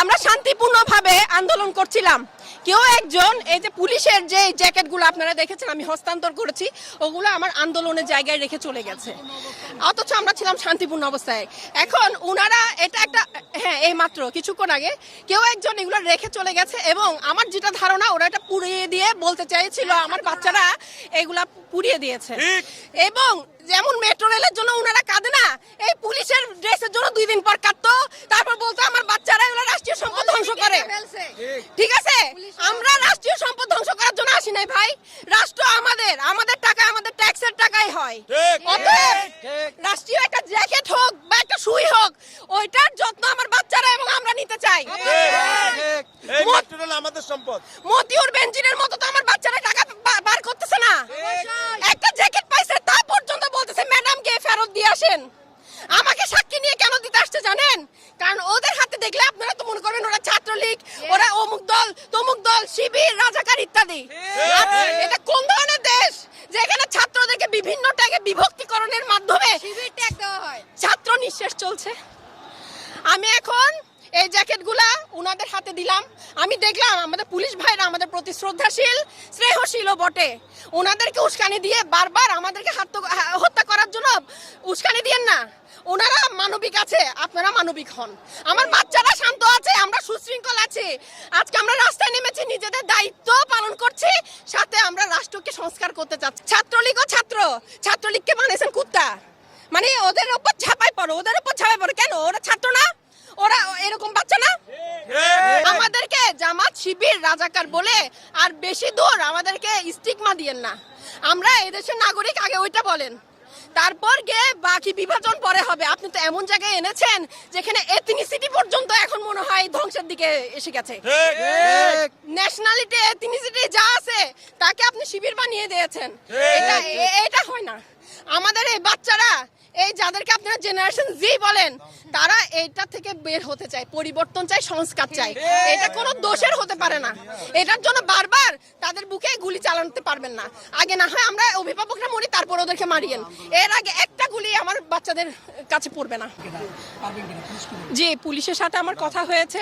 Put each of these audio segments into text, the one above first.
আমরা শান্তিপূর্ণভাবে আন্দোলন করছিলাম। কেউ একজন এই যে পুলিশের যে জ্যাকেটগুলো আপনারা দেখেছেন আমি হস্তান্তর করেছি ওগুলো আমার আন্দোলনের জায়গায় রেখে চলে গেছে। অথচ আমরা ছিলাম শান্তিপূর্ণ অবস্থায়। এখন উনারা এটা একটা হ্যাঁ এই মাত্র কিছুক্ষণ আগে কেউ একজন এগুলো রেখে চলে গেছে এবং আমার যেটা ধারণা ওরা এটা পুড়িয়ে দিয়ে বলতে চাইছিল আমার বাচ্চারা এগুলা পুড়িয়ে দিয়েছে। এবং যেমন মেট্রো রেলের জন্য উনারা কাঁদে না এই পুলিশের ড্রেসের জন্য দুই দিন পর কাঁদতো আমরা রাষ্ট্রীয় সম্পদ ধ্বংস করার জন্য আসি নাই ভাই। রাষ্ট্র আমাদের আমাদের টাকা আমাদের ট্যাক্সের টাকাই হয়। ঠিক। অতএব রাষ্ট্রীয় একটা জ্যাকেট হোক বা একটা সুই হোক ওইটার যত্ন আমার বাচ্চারা এবং আমরা নিতে চাই। আমাদের সম্পদ। মতিউর বেঞ্জিনের মতো তো আমার বাচ্চারা টাকা বার করতেছে না। একটা জ্যাকেট পাইছে তা পর্যন্ত বলতেছে ম্যাডাম কে ফেরত দিয়ে আসেন। আমাকে সাক্ষী নিয়ে কেন দিতে আসছে জানেন? কারণ ওদের হাতে দেখলে আপনারা তো মনে করবেন ওরা ছাত্রলীগ ওরা অমুক দল তমুক দল শিবির রাজাকার ইত্যাদি। এটা কোন ধরনের দেশ যেখানে ছাত্রদেরকে বিভিন্ন ট্যাগে বিভক্তিকরণের মাধ্যমে ছাত্র নিঃশেষ চলছে। আমি এখন এই জ্যাকেটগুলা উনাদের হাতে দিলাম। আমি দেখলাম আমাদের পুলিশ ভাইরা আমাদের প্রতি শ্রদ্ধাশীল স্নেহশীলও বটে। ওনাদেরকে উস্কানি দিয়ে বারবার আমাদেরকে হাত- হত্যা করার জন্য উস্কানি দিয়েন না। ওনারা মানবিক আছে আপনারা মানবিক হন। আমার বাচ্চারা শান্ত আছে আমরা সুশৃঙ্খল আছি। আজকে আমরা রাস্তায় নেমেছি, নিজেদের দায়িত্ব পালন করছি, সাথে আমরা রাষ্ট্রকে সংস্কার করতে চাচ্ছি। ছাত্রলীগ ও ছাত্র, ছাত্রলীগকে বানিয়েছেন কুত্তা। মানে ওদের উপর ছাপাই পড়ো, ওদের উপর ছাপাই পড়ো। কেন? ওরা ছাত্র না? ওরা এরকম বাচ্চা না? আমাদেরকে জামাত, শিবির, রাজাকার বলে আর বেশি দূর আমাদেরকে স্টিগমা দিয়েন না। আমরা এদেশের নাগরিক, আগে ওইটা বলেন। তারপর গিয়ে বাকি বিভাজন পরে হবে। আপনি তো এমন জায়গায় এনেছেন যেখানে এথনিসিটি পর্যন্ত এখন মনে হয় ধ্বংসের দিকে এসে গেছে। ন্যাশনালিটি এথনিসিটি যা আছে তাকে আপনি শিবির বানিয়ে দিয়েছেন। এটা এটা হয় না। আমাদের এই বাচ্চারা এই যাদেরকে আপনারা জেনারেশন জি বলেন তারা এইটা থেকে বের হতে চায় পরিবর্তন চায় সংস্কার চায়। এটা কোনো দোষের হতে পারে না। এটার জন্য বারবার তাদের বুকে গুলি চালাতে পারবেন না। আগে না হয় আমরা অভিভাবকরা মরি তারপর ওদেরকে মারিয়েন। এর আগে একটা গুলি আমার বাচ্চাদের কাছে পড়বে না। জি পুলিশের সাথে আমার কথা হয়েছে।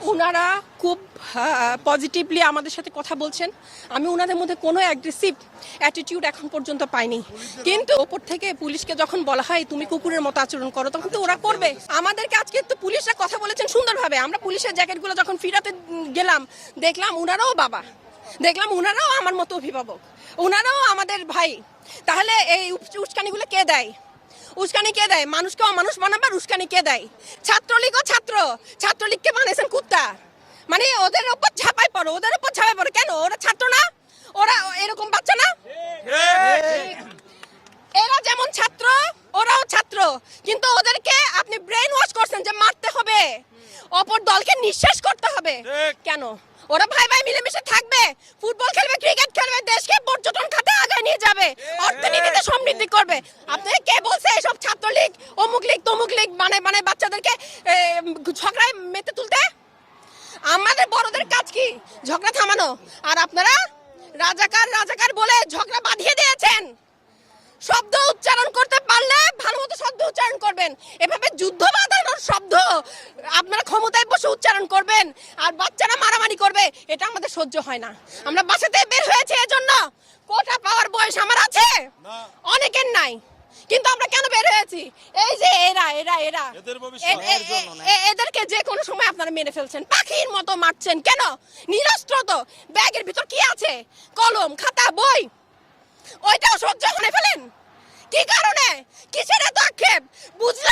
ওনারা খুব পজিটিভলি আমাদের সাথে কথা বলছেন। আমি ওনাদের মধ্যে কোনো অ্যাগ্রেসিভ অ্যাটিটিউড এখন পর্যন্ত পাইনি। কিন্তু ওপর থেকে পুলিশকে যখন বলা হয়, তুমি কুকুরের মতো আচরণ করো, তখন তো ওরা করবে। আমাদেরকে আজকে তো পুলিশরা কথা বলেছেন সুন্দরভাবে। আমরা পুলিশের জ্যাকেটগুলো যখন ফিরাতে গেলাম, দেখলাম ওনারাও বাবা। দেখলাম ওনারাও আমার মতো অভিভাবক। ওনারাও আমাদের ভাই। তাহলে এই উস- উস্কানিগুলো কে দেয়? উস্কানি কে দেয়? মানুষকে অমানুষ বানাবার উস্কানি কে দেয়? ছাত্রলীগ ও ছাত্র। ছাত্রলীগকে বানিয়েছেন কুত্তা। মানে ওদের উপর ছাপাই পড়ো, ওদের উপর ছাপাই পড়ো। কেন? ওরা ছাত্র না? ওরা এরকম বাচ্চা না? এরা যেমন ছাত্র, ওরাও ছাত্র। কিন্তু ওদেরকে আপনি ব্রেন ওয়াশ করছেন যে মারতে হবে। অপর দলকে নিঃশেষ করতে হবে। কেন? ওরা ভাই ভাই মিলেমিশে থাকবে। ফুটবল খেলবে, ক্রিকেট খেলবে, দেশকে পর্যটন খাতে আগায় নিয়ে যাবে। অর্থনীতিতে সমৃদ্ধি করবে। আপনারা কে বলছে এসব ছাত্রলীগ, অমুক লীগ, তমুক লীগ মানে মানে বাচ্চাদেরকে ঝগড়ায় মেতে তুলতে? আমাদের বড়দের কাজ কি? ঝগড়া থামানো। আর আপনারা রাজাকার রাজাকার বলে ঝগড়া বাঁধিয়ে দিয়েছেন। শব্দ উচ্চারণ করতে পারলে ভালো মতো শব্দ উচ্চারণ করবেন। এভাবে যুদ্ধ বাঁধানোর শব্দ আপনারা ক্ষমতায় বসে উচ্চারণ করবেন। আর বাচ্চারা মারামারি করবে, এটা আমাদের সহ্য হয় না। আমরা বাসাতে বের হয়েছে এজন্য। কোটা পাওয়ার বয়স আমার আছে? না। অনেকের নাই। কিন্তু আমরা কেন বের হয়েছি? এই যে এরা এরা এরা। এদেরকে যে কোনো সময় আপনারা মেরে ফেলছেন। পাখির মতো মারছেন। কেন? নিরস্ত্র তো। ব্যাগের ভিতর কি আছে? কলম খাতা বই। ওইটাও সহ্য করে ফেলেন? কি কারণে? কিসের এত আক্ষেপ? বুঝলাম